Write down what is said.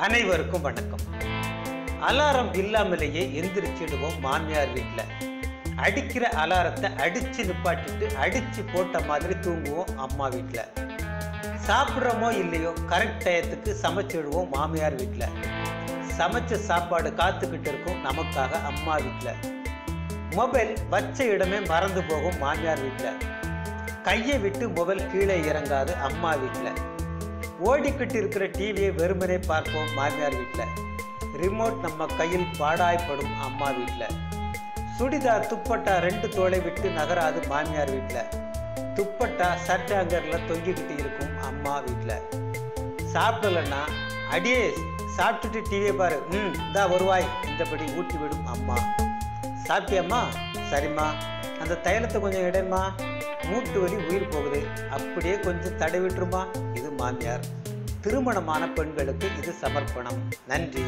அனைவருக்கும் வணக்கம். அலாரம் இல்லாமலேயே எந்திரிச்சிடுவோம் மாமியார் வீட்டில் அடிக்கிற அலாரத்தை அடித்து நிப்பாட்டிட்டு அடித்து போட்ட மாதிரி தூங்குவோம் அம்மா வீட்டில் சாப்பிட்றோமோ இல்லையோ கரெக்ட் டயத்துக்கு சமைச்சிடுவோம் மாமியார் வீட்டில் சமைச்ச சாப்பாடு காத்துக்கிட்டு இருக்கும் நமக்காக அம்மா வீட்டில் மொபைல் வச்ச இடமே மறந்து போகும் மாமியார் வீட்டில் கையை விட்டு மொபைல் கீழே இறங்காது அம்மா வீட்டில் ஓடிக்கிட்டு இருக்கிற டிவியை வெறுமனே பார்ப்போம் மாமியார் வீட்டில் ரிமோட் நம்ம கையில் பாடாய்ப்படும் அம்மா வீட்டில் சுடிதார் துப்பட்டா ரெண்டு தோலை விட்டு நகராது மாமியார் வீட்டில் துப்பட்டா சட்டை அங்கரில் தொங்கிக்கிட்டு இருக்கும் அம்மா வீட்டில் சாப்பிடலன்னா அடியே சாப்பிட்டுட்டு டிவியை பாரு. ம் இந்தா வருவாய் இந்தபடி ஊட்டி விடும் அம்மா. சாப்பிட்டியம்மா? சரிம்மா. அந்த தைலத்தை கொஞ்சம் இடம்மா மூட்டு வலி உயிர் போகுது. அப்படியே கொஞ்சம் தடவிட்டுருமா? இது மாமியார். திருமணமான பெண்களுக்கு இது சமர்ப்பணம். நன்றி.